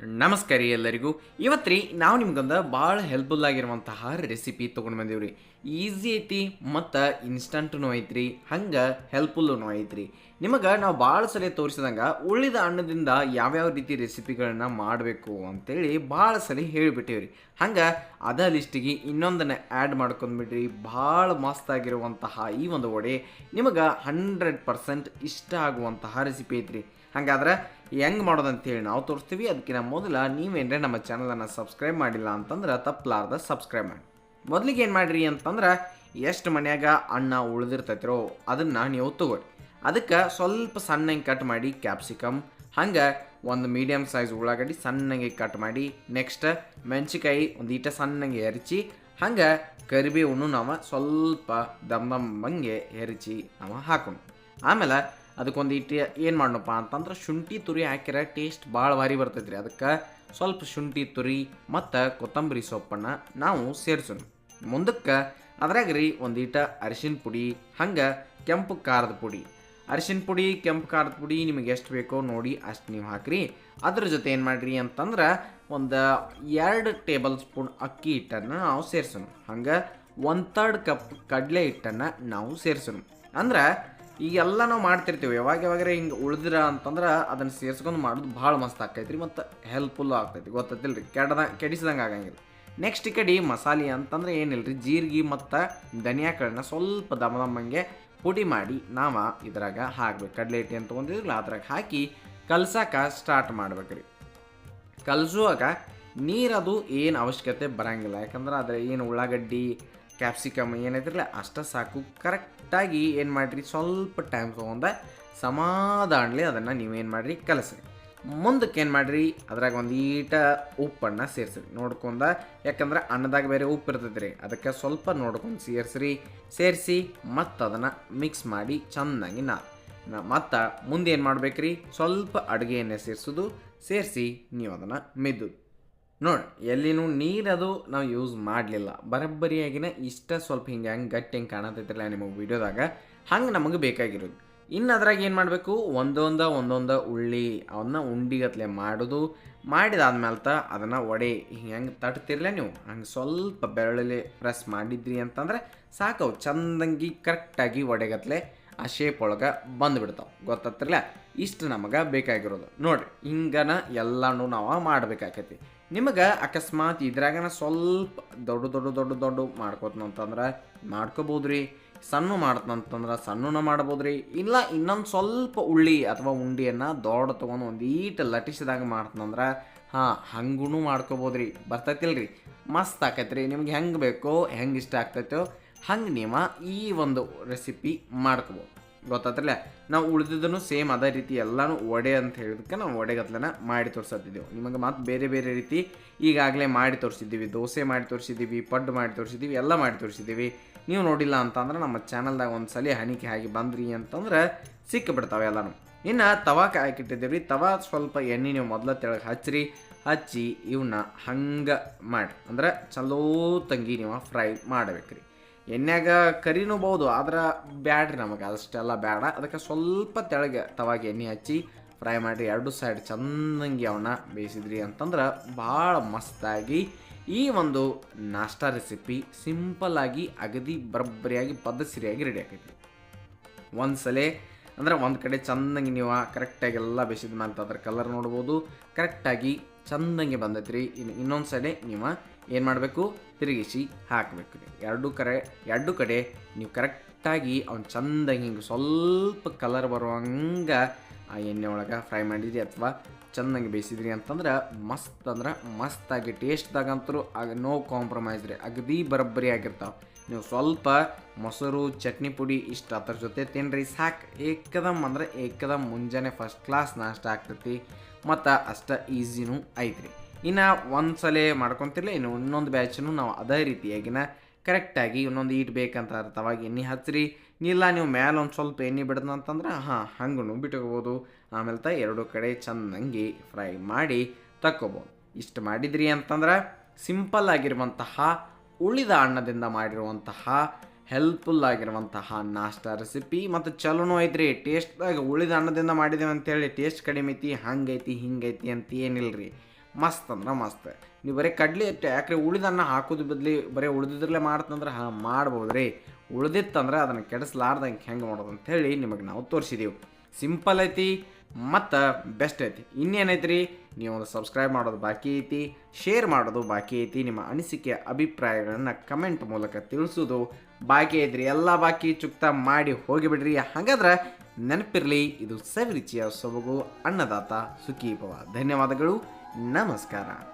ನಮಸ್ಕಾರ ರೀ ಎಲ್ಲರಿಗೂ. ಇವತ್ತು ರೀ ನಾವು ನಿಮ್ಗೊಂದು ಭಾಳ ಹೆಲ್ಪ್ಫುಲ್ ಆಗಿರುವಂತಹ ರೆಸಿಪಿ ತೊಗೊಂಡು ಬಂದೀವ್ರಿ. ಈಸಿ ಐತಿ ಮತ್ತು ಇನ್ಸ್ಟಂಟ್ನು ಐತ್ರಿ. ಹಂಗೆ ಹೆಲ್ಪ್ಫುಲ್ಲು ಐತ್ರಿ. ನಿಮಗೆ ನಾವು ಭಾಳ ಸಲ ತೋರಿಸಿದಂಗೆ ಉಳಿದ ಅನ್ನದಿಂದ ಯಾವ್ಯಾವ ರೀತಿ ರೆಸಿಪಿಗಳನ್ನ ಮಾಡಬೇಕು ಅಂತೇಳಿ ಭಾಳ ಸಲ ಹೇಳಿಬಿಟ್ಟಿವ್ರಿ. ಹಂಗೆ ಅದ ಲಿಸ್ಟಿಗೆ ಇನ್ನೊಂದನ್ನು ಆ್ಯಡ್ ಮಾಡ್ಕೊಂಡ್ಬಿಟ್ರಿ ಭಾಳ ಮಸ್ತಾಗಿರುವಂತಹ ಈ ಒಂದು ಒಡೆ ನಿಮಗೆ ಹಂಡ್ರೆಡ್ ಪರ್ಸೆಂಟ್ ಇಷ್ಟ ಆಗುವಂತಹ ರೆಸಿಪಿ ಐತ್ರಿ. ಹಂಗಾದ್ರೆ ಹೆಂಗೆ ಮಾಡೋದಂತೇಳಿ ನಾವು ತೋರಿಸ್ತೀವಿ. ಅದಕ್ಕಿಂತ ಮೊದಲ ನೀವೇನ್ರೆ ನಮ್ಮ ಚಾನಲನ್ನು ಸಬ್ಸ್ಕ್ರೈಬ್ ಮಾಡಿಲ್ಲ ಅಂತಂದ್ರೆ ತಪ್ಪಲಾರ್ದ ಸಬ್ಸ್ಕ್ರೈಬ್ ಮಾಡಿ. ಮೊದಲಿಗೆ ಏನು ಮಾಡಿರಿ ಅಂತಂದ್ರೆ ಎಷ್ಟು ಮನ್ಯಾಗ ಅನ್ನ ಉಳಿದಿರ್ತೈತಿರೋ ಅದನ್ನು ನೀವು ತಗೊಳ್ಳಿ. ಅದಕ್ಕೆ ಸ್ವಲ್ಪ ಸಣ್ಣಗೆ ಕಟ್ ಮಾಡಿ ಕ್ಯಾಪ್ಸಿಕಮ್ ಹಂಗೆ ಒಂದು ಮೀಡಿಯಮ್ ಸೈಜ್ ಉಳ್ಳಾಗಡ್ಡಿ ಸಣ್ಣಗೆ ಕಟ್ ಮಾಡಿ ನೆಕ್ಸ್ಟ್ ಮೆಣಸಿಕಾಯಿ ಒಂದು ಈಟ ಸಣ್ಣಗೆ ಹೆರಚಿ, ಹಂಗೆ ಕರಿಬೇವನ್ನು ನಾವು ಸ್ವಲ್ಪ ದಮ್ ದಮ್ಮಂಗೆ ಹೆರಚಿ ನಾವು ಹಾಕೊಂಡು ಆಮೇಲೆ ಅದಕ್ಕೊಂದು ಇಟ್ಟು ಏನು ಮಾಡೋಣಪ್ಪ ಅಂತಂದ್ರೆ ಶುಂಠಿ ತುರಿ ಹಾಕಿರ ಟೇಸ್ಟ್ ಭಾಳ ಭಾರಿ ಬರ್ತೈತೆ ರೀ ಅದಕ್ಕೆ ಸ್ವಲ್ಪ ಶುಂಠಿ ತುರಿ ಮತ್ತು ಕೊತ್ತಂಬರಿ ಸೊಪ್ಪನ್ನು ನಾವು ಸೇರಿಸೋಣ. ಮುಂದಕ್ಕೆ ಅದ್ರಾಗ ರೀ ಒಂದು ಇಟ ಅರಿಶಿನ ಪುಡಿ, ಹಂಗೆ ಕೆಂಪು ಖಾರದ ಪುಡಿ. ಅರಿಶಿನ ಪುಡಿ, ಕೆಂಪು ಖಾರದ ಪುಡಿ ನಿಮಗೆ ಎಷ್ಟು ಬೇಕೋ ನೋಡಿ ಅಷ್ಟು ನೀವು ಹಾಕ್ರಿ. ಅದ್ರ ಜೊತೆ ಏನು ಮಾಡಿರಿ ಅಂತಂದ್ರೆ ಒಂದು ಎರಡು ಟೇಬಲ್ ಸ್ಪೂನ್ ಅಕ್ಕಿ ಹಿಟ್ಟನ್ನು ನಾವು ಸೇರಿಸೋಣ. ಹಂಗೆ ಒಂದು ತರ್ಡ್ ಕಪ್ ಕಡಲೆ ಹಿಟ್ಟನ್ನು ನಾವು ಸೇರಿಸೋಣ. ಅಂದ್ರೆ ಈಗೆಲ್ಲ ನಾವು ಮಾಡ್ತಿರ್ತೀವಿ. ಯಾವಾಗ ಯಾವಾಗ್ರೆ ಹಿಂಗೆ ಉಳಿದಿರ ಅಂತಂದ್ರೆ ಅದನ್ನು ಸೇರ್ಸ್ಕೊಂಡು ಮಾಡೋದು ಭಾಳ ಮಸ್ತ್ ಆಕೈತ್ರಿ ಮತ್ತು ಹೆಲ್ಪ್ಫುಲ್ ಆಗ್ತೈತಿ. ಗೊತ್ತೈತಿಲ್ಲ ರೀ ಕೆಡದ, ಕೆಡಿಸ್ದಂಗೆ ಆಗಂಗಿಲ್ಲ. ನೆಕ್ಸ್ಟ್ ಈ ಕಡೆ ಮಸಾಲೆ ಅಂತಂದ್ರೆ ಏನಿಲ್ಲ ರೀ ಜೀರಿಗೆ ಮತ್ತು ಧನಿಯಾ ಧನಿಯಾಗಳನ್ನ ಸ್ವಲ್ಪ ದಮ ದಮ್ಮಂಗೆ ಪುಡಿ ಮಾಡಿ ನಾವು ಇದ್ರಾಗ ಹಾಕ್ಬೇಕು. ಕಡಲೆ ಹಿಟ್ಟಿ ಅಂತ ತೊಗೊಂಡಿದ್ರಲ್ಲ ಅದ್ರಾಗ ಹಾಕಿ ಕಲ್ಸಕ್ಕೆ ಸ್ಟಾರ್ಟ್ ಮಾಡ್ಬೇಕ್ರಿ. ಕಲಸುವಾಗ ನೀರದು ಏನು ಅವಶ್ಯಕತೆ ಬರಂಗಿಲ್ಲ. ಯಾಕಂದ್ರೆ ಅದ್ರ ಏನು ಉಳ್ಳಾಗಡ್ಡಿ ಕ್ಯಾಪ್ಸಿಕಮ್ ಏನಿದ್ರಲ್ಲ, ಅಷ್ಟ ಸಾಕು. ಕರೆಕ್ಟಾಗಿ ಏನು ಮಾಡಿರಿ? ಸ್ವಲ್ಪ ಟೈಮ್ ತೊಗೊಂಡ ಸಮಾಧಾನಲಿ ಅದನ್ನು ನೀವೇನು ಮಾಡಿರಿ? ಕಲಸ್ರಿ. ಮುಂದಕ್ಕೆ ಏನು ಮಾಡಿರಿ? ಅದ್ರಾಗ ಒಂದು ಈಟ ಉಪ್ಪನ್ನು ಸೇರಿಸ್ರಿ. ನೋಡ್ಕೊಂಡ, ಯಾಕಂದ್ರೆ ಅನ್ನದಾಗ ಬೇರೆ ಉಪ್ಪು ಇರ್ತೈತೆ ರೀ ಅದಕ್ಕೆ ಸ್ವಲ್ಪ ನೋಡ್ಕೊಂಡು ಸೇರಿಸ್ರಿ. ಸೇರಿಸಿ ಮತ್ತು ಅದನ್ನು ಮಿಕ್ಸ್ ಮಾಡಿ ಚೆನ್ನಾಗಿ ನಾ, ಮತ್ತು ಮುಂದೆ ಏನು ಮಾಡ್ಬೇಕ್ರಿ? ಸ್ವಲ್ಪ ಅಡುಗೆ ಎಣ್ಣೆ ಸೇರಿಸೋದು. ಸೇರಿಸಿ ನೀವು ಅದನ್ನು ಮೆದ್ದು. ನೋಡಿ, ಎಲ್ಲಿನೂ ನೀರದು ನಾವು ಯೂಸ್ ಮಾಡಲಿಲ್ಲ. ಬರಬ್ಬರಿಯಾಗಿನ ಇಷ್ಟ ಸ್ವಲ್ಪ ಹಿಂಗೆ ಹಂಗೆ ಗಟ್ಟಿ ಹಿಂಗೆ ಕಾಣತೈತಿಲ್ಲ ನಿಮಗೆ ವೀಡಿಯೋದಾಗ. ಹಂಗೆ ನಮಗೆ ಬೇಕಾಗಿರೋದು. ಇನ್ನು ಅದ್ರಾಗ ಏನು ಮಾಡಬೇಕು? ಒಂದೊಂದ ಒಂದೊಂದ ಉಳ್ಳಿ ಅವನ್ನ ಉಂಡಿಗತ್ಲೆ ಮಾಡೋದು. ಮಾಡಿದಾದ್ಮೇಲೆ ತ ಅದನ್ನು ಒಡೆ, ಹಿಂಗೆ ಹೆಂಗೆ ತಟ್ತಿರ್ಲ ನೀವು. ಹಂಗೆ ಸ್ವಲ್ಪ ಬೆರಳಲ್ಲಿ ಪ್ರೆಸ್ ಮಾಡಿದ್ರಿ ಅಂತಂದ್ರೆ ಸಾಕು, ಚಂದಂಗಿ ಕರೆಕ್ಟಾಗಿ ಒಡೆಗತ್ಲೆ ಆ ಶೇಪ್ ಒಳಗೆ ಬಂದುಬಿಡ್ತಾವೆ. ಗೊತ್ತತ್ತಿರಲ್ಲ ಇಷ್ಟು ನಮಗೆ ಬೇಕಾಗಿರೋದು. ನೋಡಿರಿ, ಹಿಂಗನ ಎಲ್ಲನೂ ನಾವು ಮಾಡಬೇಕಾಕೈತಿ. ನಿಮಗೆ ಅಕಸ್ಮಾತ್ ಇದ್ರಾಗನ ಸ್ವಲ್ಪ ದೊಡ್ಡ ದೊಡ್ಡ ದೊಡ್ಡ ದೊಡ್ಡ ಮಾಡ್ಕೋತಂತಂದ್ರೆ ಮಾಡ್ಕೋಬೋದು ರೀ ಸಣ್ಣ ಮಾಡ್ತಂತಂದ್ರೆ ಸಣ್ಣನ ಮಾಡ್ಬೋದು ರೀ ಇಲ್ಲ ಇನ್ನೊಂದು ಸ್ವಲ್ಪ ಉಳ್ಳಿ ಅಥವಾ ಉಂಡಿಯನ್ನು ದೊಡ್ಡ ತೊಗೊಂಡು ಒಂದು ಲಟ್ಟಿಸಿದಾಗ ಲಟಿಸಿದಾಗ ಮಾಡ್ತಂದ್ರೆ, ಹಾಂ ಹಂಗೂ ಮಾಡ್ಕೋಬೋದು ರೀ ಬರ್ತೈತಿಲ್ಲ ರೀ ಮಸ್ತ್ ಆಕೈತೆ ರೀ ನಿಮ್ಗೆ ಹೆಂಗೆ ಬೇಕೋ, ಹೆಂಗೆ ಇಷ್ಟ ಆಗ್ತೈತೋ, ಹಂಗೆ ನೀವು ಈ ಒಂದು ರೆಸಿಪಿ ಮಾಡ್ಕೋಬೋದು. ಗೊತ್ತಾತ್ರಲ್ಲ ನಾವು ಉಳಿದಿದ್ದನ್ನು ಸೇಮ್ ಅದೇ ರೀತಿ ಎಲ್ಲನೂ ಒಡೆ ಅಂತ ಹೇಳಿದಕ್ಕೆ ನಾವು ಒಡೆಗತ್ಲನ ಮಾಡಿ ತೋರಿಸತ್ತಿದ್ದೆವು. ನಿಮಗೆ ಮತ್ತೆ ಬೇರೆ ಬೇರೆ ರೀತಿ ಈಗಾಗಲೇ ಮಾಡಿ ತೋರಿಸಿದ್ದೀವಿ. ದೋಸೆ ಮಾಡಿ ತೋರಿಸಿದ್ದೀವಿ, ಪಡ್ಡು ಮಾಡಿ ತೋರಿಸಿದ್ದೀವಿ, ಎಲ್ಲ ಮಾಡಿ ತೋರಿಸಿದ್ದೀವಿ. ನೀವು ನೋಡಿಲ್ಲ ಅಂತಂದ್ರೆ ನಮ್ಮ ಚಾನಲ್ದಾಗ ಒಂದು ಸಲ ಹಣಿಕೆ ಹಾಕಿ ಬಂದ್ರಿ ಅಂತಂದ್ರೆ ಸಿಕ್ಕಿಬಿಡ್ತಾವೆ ಎಲ್ಲಾನು. ಇನ್ನು ತವಾ ಹಾಕಿಟ್ಟಿದ್ದೀವಿ ತವಾ ಸ್ವಲ್ಪ ಎಣ್ಣೆ ನೀವು ಮೊದಲ ತೆಳಗೆ ಹಚ್ಚಿರಿ ಹಚ್ಚಿ ಇವನ್ನ ಹಂಗೆ ಮಾಡಿ. ಅಂದ್ರೆ ಚಲೋ ತಂಗಿ ನೀವು ಫ್ರೈ ಮಾಡಬೇಕ್ರಿ. ಎಣ್ಣೆಗ ಕರಿನೂ ಬಹುದು, ಆದ್ರೆ ಬ್ಯಾಡ್ರಿ ನಮಗೆ ಅಷ್ಟೆಲ್ಲ ಬೇಡ ಅದಕ್ಕೆ ಸ್ವಲ್ಪ ತೆಳಗೆ ತವಾಗ ಎಣ್ಣೆ ಹಚ್ಚಿ ಫ್ರೈ ಮಾಡಿರಿ. ಎರಡು ಸೈಡ್ ಚಂದಂಗಿ ಅವನ್ನ ಬೇಯಿಸಿದ್ರಿ ಅಂತಂದ್ರೆ ಭಾಳ ಮಸ್ತಾಗಿ ಈ ಒಂದು ನಾಷ್ಟಾ ರೆಸಿಪಿ ಸಿಂಪಲ್ಲಾಗಿ ಅಗದಿ ಬರಬ್ಬರಿಯಾಗಿ ಪದ್ಧಸಿರಿಯಾಗಿ ರೆಡಿ ಆಗೈತಿ ಒಂದು ಸಲ ಅಂದ್ರೆ ಒಂದು ಕಡೆ ಚಂದಂಗಿ ನೀವು ಕರೆಕ್ಟಾಗಿ ಎಲ್ಲ ಬೇಯಿಸಿದ ಮೇಲೆ ಅದ್ರ ಕಲರ್ ನೋಡ್ಬೋದು. ಕರೆಕ್ಟಾಗಿ ಚಂದಂಗೆ ಬಂದೈತೆ ರೀ ಇನ್ನು ಇನ್ನೊಂದು ಸೈಡೆ ನೀವು ಏನು ಮಾಡಬೇಕು? ತಿರುಗಿಸಿ ಹಾಕಬೇಕು. ರೀ ಎರಡು ಕರೆ, ಎರಡು ಕಡೆ ನೀವು ಕರೆಕ್ಟಾಗಿ ಅವ್ನು ಚಂದಂಗೆ ಹಿಂಗೆ ಸ್ವಲ್ಪ ಕಲರ್ ಬರುವಂಗೆ ಆ ಎಣ್ಣೆ ಒಳಗೆ ಫ್ರೈ ಮಾಡಿದ್ರಿ ಅಥವಾ ಚಂದಂಗೆ ಬೇಯಿಸಿದ್ರಿ ಅಂತಂದ್ರೆ ಮಸ್ತ್ ಅಂದ್ರೆ ಮಸ್ತಾಗಿ ಟೇಸ್ಟ್ದಾಗಂತರೂ ಆಗ ನೋ ಕಾಂಪ್ರಮೈಸ್ ರೀ. ಅಗದಿ ಬರಬ್ಬರಿ ಆಗಿರ್ತಾವೆ. ನೀವು ಸ್ವಲ್ಪ ಮೊಸರು, ಚಟ್ನಿ ಪುಡಿ ಇಷ್ಟು ಅದ್ರ ಜೊತೆ ತಿನ್ನಿರಿ ಸಾಕು. ಏಕದಮ್ ಅಂದ್ರೆ ಏಕದಮ್ ಮುಂಜಾನೆ ಫಸ್ಟ್ ಕ್ಲಾಸ್ ನಾಷ್ಟ ಆಗ್ತೈತಿ. ಮತ್ತು ಅಷ್ಟು ಈಸಿನೂ ಐತ್ರಿ. ಇನ್ನು ಒಂದು ಸಲ ಮಾಡ್ಕೊತಿರ್ಲಿ, ಇನ್ನು ಇನ್ನೊಂದು ಬ್ಯಾಚನ್ನು ನಾವು ಅದೇ ರೀತಿಯಾಗಿನ ಕರೆಕ್ಟಾಗಿ ಇನ್ನೊಂದು ಈಟ್ ಬೇಕಂತ ಅರ್ಥವಾಗಿ ಎಣ್ಣೆ ಹಚ್ಚಿರಿ ಇಲ್ಲ ನೀವು ಮೇಲೆ ಒಂದು ಸ್ವಲ್ಪ ಎಣ್ಣೆ ಬಿಡ್ದಂತಂದ್ರೆ ಹಾಂ ಹಂಗೂ ಬಿಟ್ಕೋಬೋದು. ಆಮೇಲೆ ತ ಎರಡು ಕಡೆ ಚಂದಂಗಿ ಫ್ರೈ ಮಾಡಿ ತಕ್ಕೋಬೋದು. ಇಷ್ಟು ಮಾಡಿದ್ರಿ ಅಂತಂದ್ರೆ ಸಿಂಪಲ್ ಆಗಿರುವಂತಹ ಉಳಿದ ಅಣ್ಣದಿಂದ ಮಾಡಿರುವಂತಹ ಹೆಲ್ಪ್ಫುಲ್ ಆಗಿರುವಂತಹ ನಾಷ್ಟಾ ರೆಸಿಪಿ ಮತ್ತು ಚಲೋನೂ ಐತ್ರಿ ಟೇಸ್ಟ್ದಾಗ ಉಳಿದ ಅನ್ನದಿಂದ ಮಾಡಿದೇವೆ ಅಂತೇಳಿ ಟೇಸ್ಟ್ ಕಡಿಮೆ ಐತಿ, ಹಂಗೈತಿ, ಹಿಂಗೈತಿ ಅಂತ ಏನಿಲ್ಲ ರೀ ಮಸ್ತ್ ಅಂದ್ರೆ ಮಸ್ತ್. ನೀವು ಬರೀ ಕಡ್ಲಿ ಯಾಕ್ರಿ ಉಳಿದನ್ನ ಹಾಕೋದು ಬದಲಿ ಬರೀ ಉಳಿದಿದ್ರಲ್ಲೇ ಮಾಡ್ತಂದ್ರೆ ಹಾಂ ಮಾಡ್ಬೋದು ರೀ ಉಳಿದಿತ್ತಂದ್ರೆ ಅದನ್ನು ಕೆಡಿಸ್ಲಾರ್ದಂಗೆ ಹೆಂಗೆ ಮಾಡೋದು ಅಂಥೇಳಿ ನಿಮಗೆ ನಾವು ತೋರಿಸಿದೀವಿ. ಸಿಂಪಲ್ ಐತಿ ಮತ್ತು ಬೆಸ್ಟ್ ಐತಿ. ಇನ್ನೇನೈತ್ರಿ ನೀವು ಒಂದು ಸಬ್ಸ್ಕ್ರೈಬ್ ಮಾಡೋದು ಬಾಕಿ ಐತಿ ಶೇರ್ ಮಾಡೋದು ಬಾಕಿ ಐತಿ, ನಿಮ್ಮ ಅನಿಸಿಕೆ, ಅಭಿಪ್ರಾಯಗಳನ್ನು ಕಮೆಂಟ್ ಮೂಲಕ ತಿಳಿಸೋದು ಬಾಕಿ ಐತ್ರಿ. ಎಲ್ಲ ಬಾಕಿ ಚುಕ್ತ ಮಾಡಿ ಹೋಗಿಬಿಡ್ರಿ. ಹಾಗಾದ್ರೆ ನೆನಪಿರಲಿ, ಇದು ಸವಿರುಚಿಯ ಸೊಬಗು, ಅನ್ನದಾತ ಸುಖೀಭವ. ಧನ್ಯವಾದಗಳು. ನಮಸ್ಕಾರ.